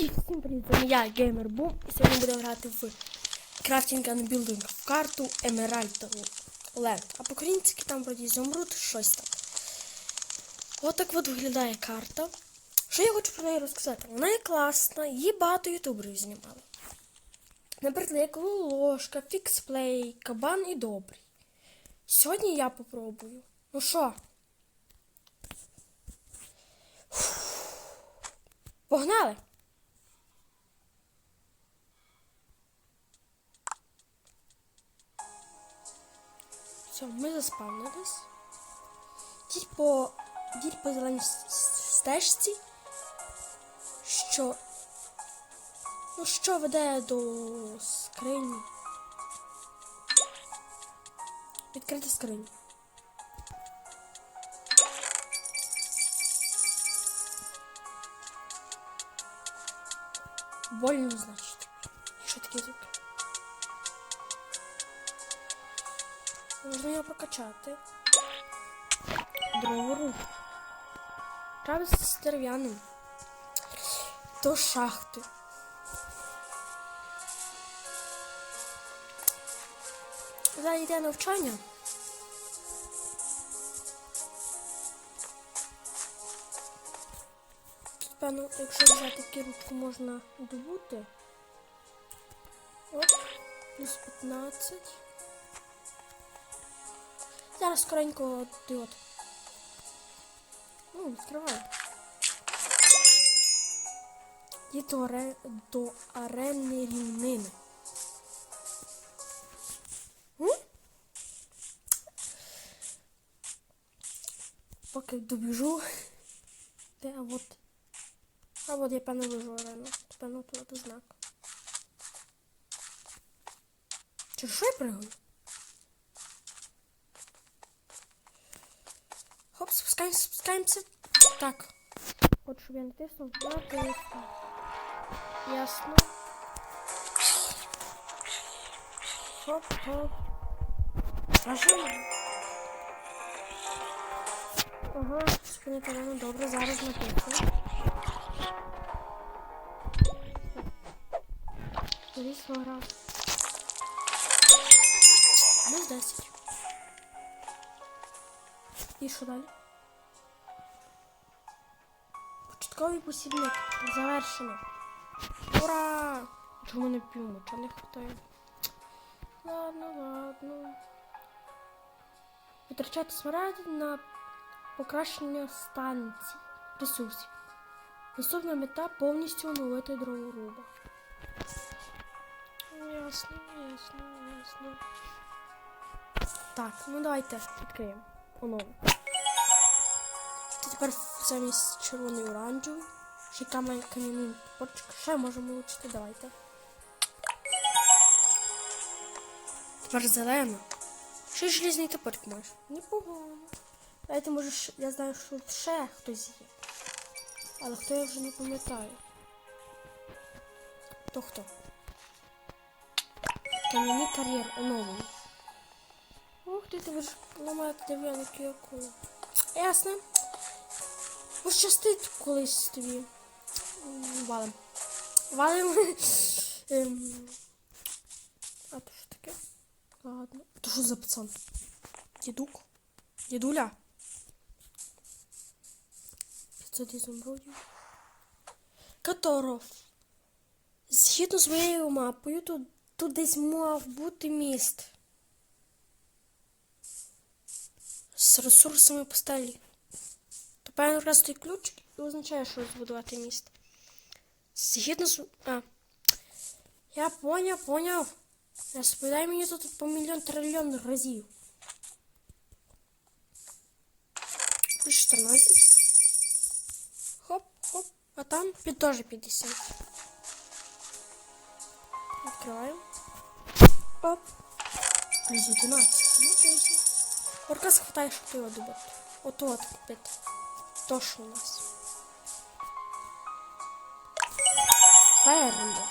Всім привіт, вами я, Геймер Бум, і сьогодні будемо грати в Crafting and Building в карту Emerald Land. А по-українськи там вроді Зумруд, щось там. Отак от виглядає карта. Що я хочу про неї розказати? Вона є класна, її багато ютуберів знімали. Наприклад, як ложка, фіксплей, кабан і добрий. Сьогодні я попробую. Ну що? Погнали! Все, ми заспавнились. Йдіть по, йдіть по зеленій стежці, що, ну, що веде до скрині. Відкрити скриню. Больно, значить. Що таке звук? Можна його прокачати. Дровору. Треба з дерев'яним. До шахти. Зараз йде навчання. Певно, якщо взяти кірочку, можна добути. Оп, плюс 15. Зараз скоренько ти от. Ну, відкривай. Є до, аре... до арени рівнини. Поки добіжу. Де, а от. А от я певно вижу арену. Певно тут знак. Через що я пригаю? Хоп, спускаємося, спускаємося. Так. От щоб я не тиснув. Натиснув. Ясно. Хоп, хоп. Нажимаємо. Ага, спинити рано, добре, зараз натисну. Звісно, гра. Плюс 10. І що далі? Початковий посібник. Завершено. Ура! Чому не п'ємо? Чого не хватає? Ладно, ладно. Витрачати смарагди на покращення станції ресурсів. Наступна мета повністю оновити дроворуба. Ясно, ясно, ясно. Так, ну давайте відкриємо. Оновимо. Тепер замість червоний оранжевий. Ще кам'яний топорчик. Ще можемо вивчити, давайте. Тепер зелено. Ще желізний топорик маєш. Непогано. Давайте, може, я знаю, що тут ще хтось є. Але хто я вже не пам'ятаю. То хто? Кам'яний кар'єр оновлений. Ух ти, ти ж ламаєте дерев'яну кірку. Ясно. Пощастить колись тобі. Валим. Валим. Ем. А то що таке? Ладно. То що за пацан? Дідук? Дідуля? 500 ізумрудів. Которов. Згідно з моєю мапою, тут, тут десь мав бути міст. З ресурсами постелі. То певно якраз той ключ і означає, що збудувати міст. Згідно з. А. Я поняв, поняв. Розповідай мені тут по мільйон трильйон разів. Плюс 14. Хоп, хоп. А там під теж 50. Відкриваємо. Оп. Плюс 11. Ну, точно. Орка схватає, щоб його добити. Ото от Купити. То, що у нас. Фермо.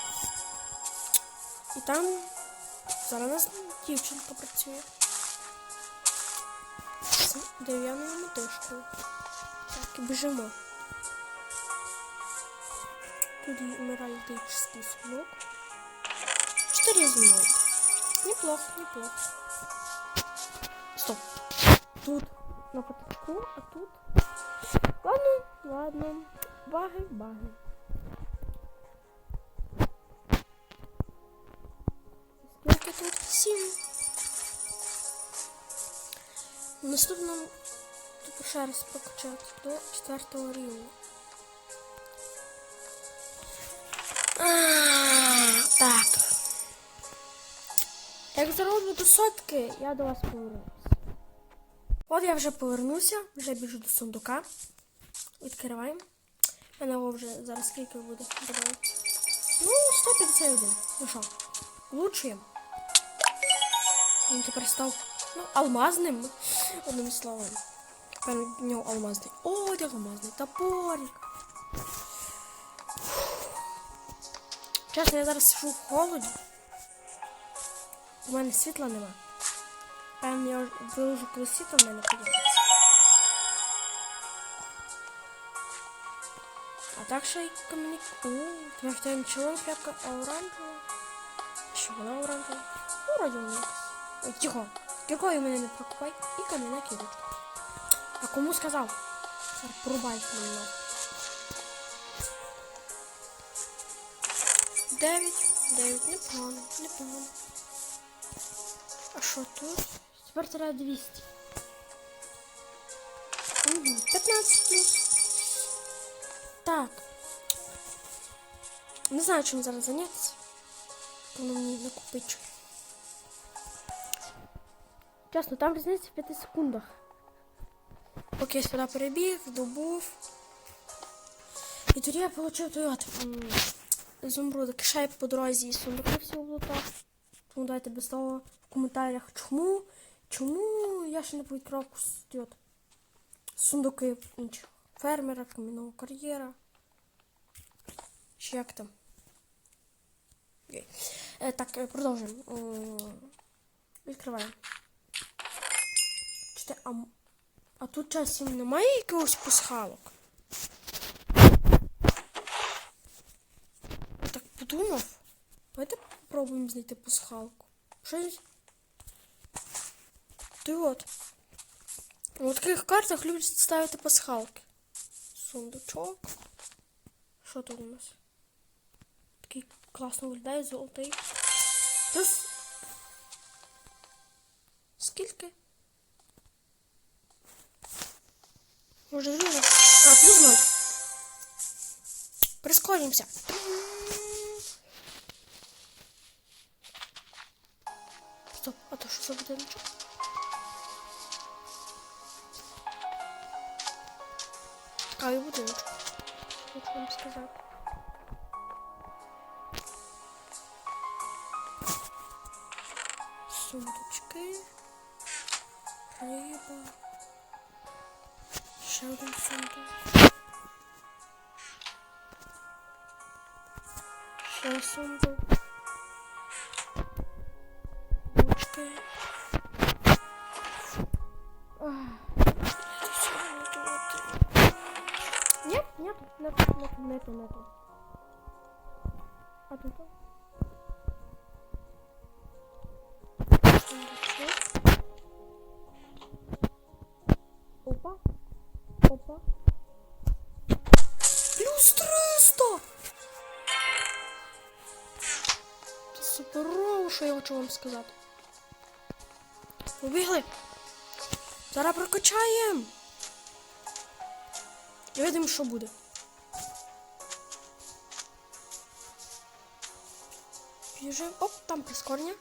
І там зараз у нас дівчинка працює. З дерев'яною. Так, і біжимо. Тут є емеральдичний сундук. Чотири зимой. Неплохо, неплохо. Стоп. Тут на потолку, а тут... Ладно, ладно. Баги, баги. Скільки тут? Сім. Наступному типу ще раз прокачати до четвертого рівня. Так. Як зароблю до сотки, я до вас повернусь. От я вже повернуся, вже біжу до сундука. Відкриваємо. У мене вже зараз скільки буде додається. Ну, 151. Ну що, влучуємо. Він тепер став ну, алмазним. Одним словом. Тепер в нього алмазний одяг, алмазний топорик. Чесно, я зараз сижу в холоді. У мене світла нема. Певно, я виложу, коли світло в мене появиться. Так й комунік... О, тепер в тебе чоловік шляпка оранжева. Що вона оранжева? Ну, вроді у нас. Ой, тихо. Кіркою мене не прокопай. І кам'яна кірочка. А кому сказав? Зараз порубай мене. Дев'ять. Дев'ять. Непогано, непогано. А що тут? Тепер треба 200. Угу. 15 плюс. Так. Не знаю, чим зараз зайнятися. Воно мені накопичує. Чесно, там різниця в 5 секундах. Поки я сюди перебіг, добув. І тоді я отримав той от м. Ще по дорозі і сундуки всі облутав. Тому дайте без того в коментарях, чому, чому я ще не відкрив от, сундуки інших фермера, кам'яного кар'єра. Чи як там? Е, так, е, продовжуємо. Відкриваємо. Чте, а, а тут часом немає якогось пасхалок? Я так подумав. Давайте попробуємо знайти пасхалку. Щось. Ти от. У таких картах люблять ставити пасхалки. Сундучок. Що тут у нас? Такий класно виглядає, золотий. Плюс. Скільки? Може, друге? А, плюс ноль. Прискорімося. Стоп, а то що за будиночок? Цікавий будиночок. Хочу вам сказати. Сундучки. Риба. Ще один сундук. Ще сундук. Нет, нет. А тут? Опа. Опа. Плюс 300! Це суперово, що я хочу вам сказати. Побігли. Зараз прокачаємо. І видимо, що буде. Біжимо. Оп, там прискорення.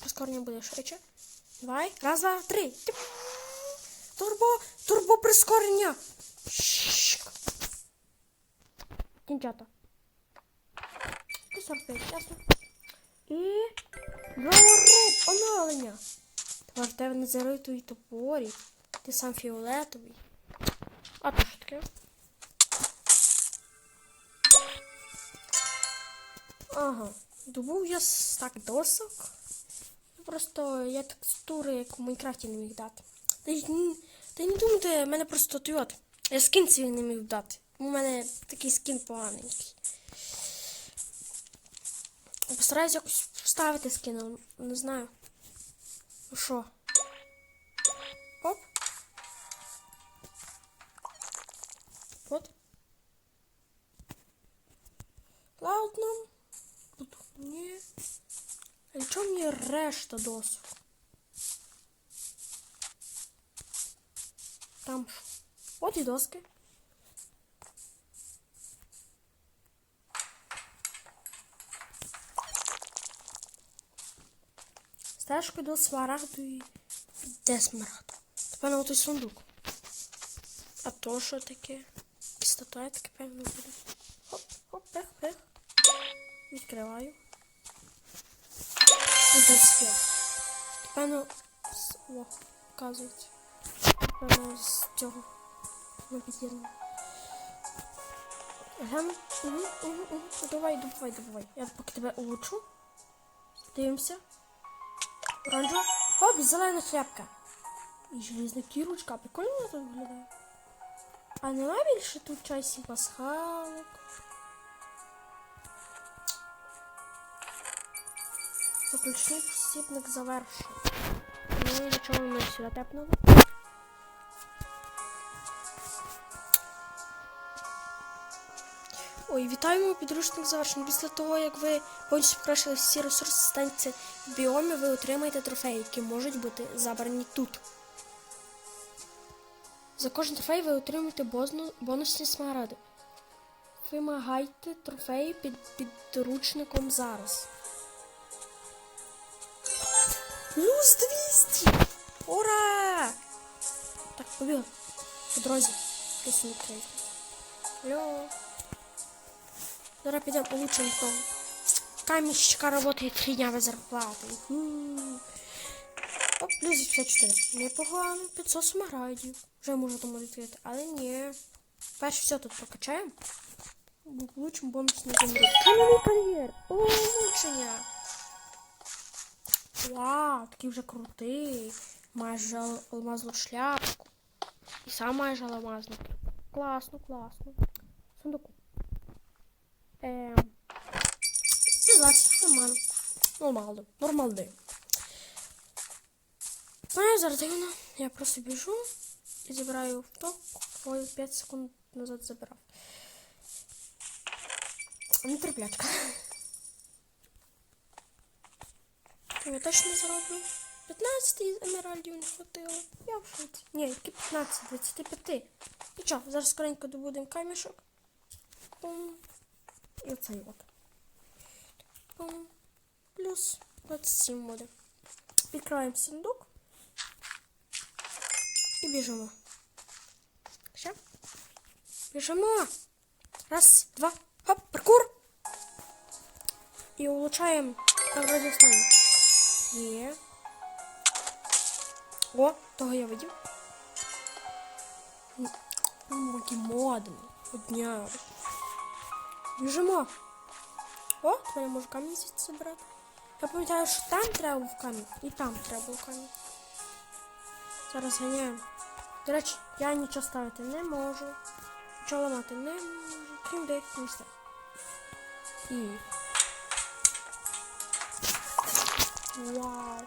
Прискорення буде швидше. Давай. Раз, два, три. Турбо, турбо прискорення. Щик. Кінчата. 45, ясно. І Гавороб, оновлення. Тепер тебе незаритий топорі. Ти сам фіолетовий. А то що таке? Ага. Добув я стак досок. Просто я текстури, як в Майнкрафті не міг дати. Та й, та не думайте, мене просто той от. Я скін свій не міг дати. У мене такий скін поганенький. Постараюсь якось вставити скину. Не знаю. Ну що? Оп. От. Ладно. Ні. А чому мені решта досок? Там ж. От і доски. Стежка до смарагду і... Де смарагд? Тепер на той сундук. А то що таке? Таке певно буде. Хоп, хоп, пех, пех. Відкриваю. І 25. Тепер з... О, вказується. Тепер з цього. Ми. Гляну. Угу, угу, угу. Давай, давай, давай. Я поки тебе улучшу. Дивимося. Оранжева. Оп, зелена шляпка. І железна кірочка. Прикольно тут виглядає. А нема більше тут часів пасхалок. Заключний посібник завершений. Ну і до чого ми сюди тепнули? Ой, вітаємо підручник завершений. Після того, як ви повністю покращили всі ресурси станції в біомі, ви отримаєте трофеї, які можуть бути забрані тут. За кожен трофей ви отримаєте бозну- бонусні смаради. Вимагайте трофеї під підручником зараз. Плюс 200! Ура! Так, побігли. По дорозі. Плюс не третій. Алло. Зараз підемо улучшимо того. Камінщика работает три дня без зарплати. Оп, плюс 54. Непогано, 500 смарагдів. Вже можу тому відкрити, але ні. Перше все тут прокачаємо. Получимо бонусний землі. Кам'яний кар'єр. О. Вау, такий вже крутий. Майже ал- алмазну шляпку. І сам майже алмазник. Класно, класно. Сундуку. Ем. 20, нормально. Нормально. Нормально. Ну, я зараз дивно. Я просто біжу і забираю в то, ой, 5 секунд назад забирав. Не терплячка. Я точно зароблю. 15 емеральдів не хватило. Я в шоці. Ні, які 15, 25. Нічого, зараз скоренько добудемо камішок. Пум. І оцей от. Пум. Плюс 27 буде. Відкриваємо сундук. І біжимо. Ще. Біжимо. Раз, два. Хоп, паркур. І улучшаємо. Так, останнє. Є. О, того я видів. Який модний. Одня. Біжимо. О, я можу камінь звідси забирати. Я пам'ятаю, що там треба був камінь. І там треба був камінь. Зараз ганяємо. До речі, я нічого ставити не можу. Нічого ламати не можу. Крім деяких місця. І. Вау.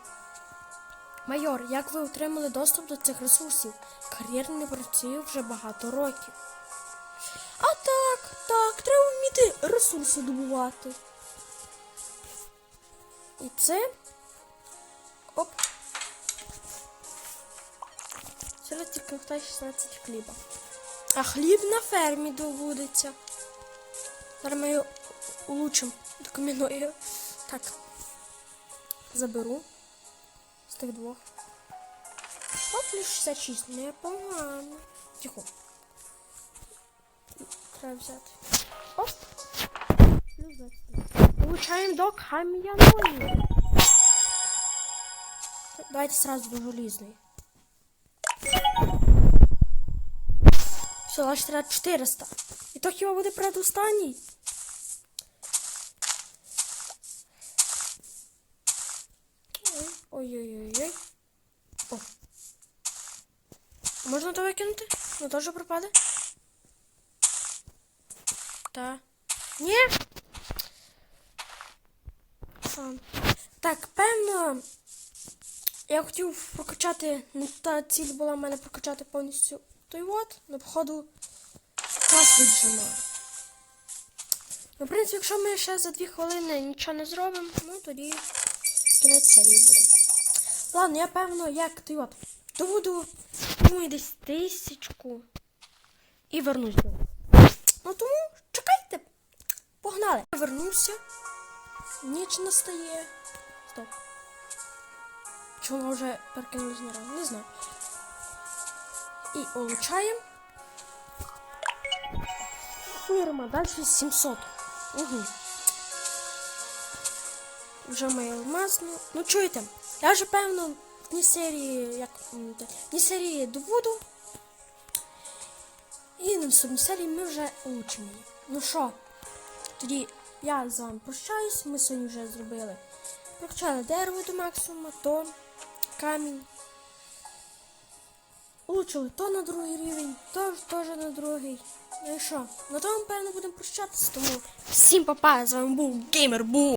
Майор, як ви отримали доступ до цих ресурсів? Кар'єр не працює вже багато років. А так, так, треба вміти ресурси добувати. І це. Оп. Сьогодні тільки 16 хліба. А хліб на фермі добудеться. Зараз ми його улучшимо до кам'яної. Так. Заберу. З тих двох. Оп, плюс 66. Непогано. Тихо. Треба взяти. Оп. Плюс 20. Получаємо до кам'яної. Давайте сразу до желізної. Все, аж треба 400. І то хіба буде предостанній? Ой-ой-ой-ой. О. Можна то викинути? Ну теж пропаде? Та. Ні. вам. Так, певно, я хотів прокачати, ну та ціль була в мене прокачати повністю той от, на походу час віджимає. Ну, в принципі, якщо ми ще за дві хвилини нічого не зробимо, ну тоді кінець серії буде. Ладно, я певно, як той от. Доведу, думаю, десь тисячку і вернусь до. Ну тому чекайте. Погнали. Я вернувся. Ніч настає. Стоп. Чому вже перекинулась на? Не знаю. І улучшаємо. Фірма, далі 700. Угу. Вже моє алмазну. Ну чуєте, я вже певно в дні серії, як дні серії добуду. І на наступній серії ми вже улучшимо її. Ну що, тоді я з вами прощаюсь. Ми сьогодні вже зробили. Прокачали дерево до максимуму, то камінь. Улучшили то на другий рівень, то теж на другий. Ну і що? На тому, певно, будемо прощатися. Тому всім па-па, з вами був Геймер Бум.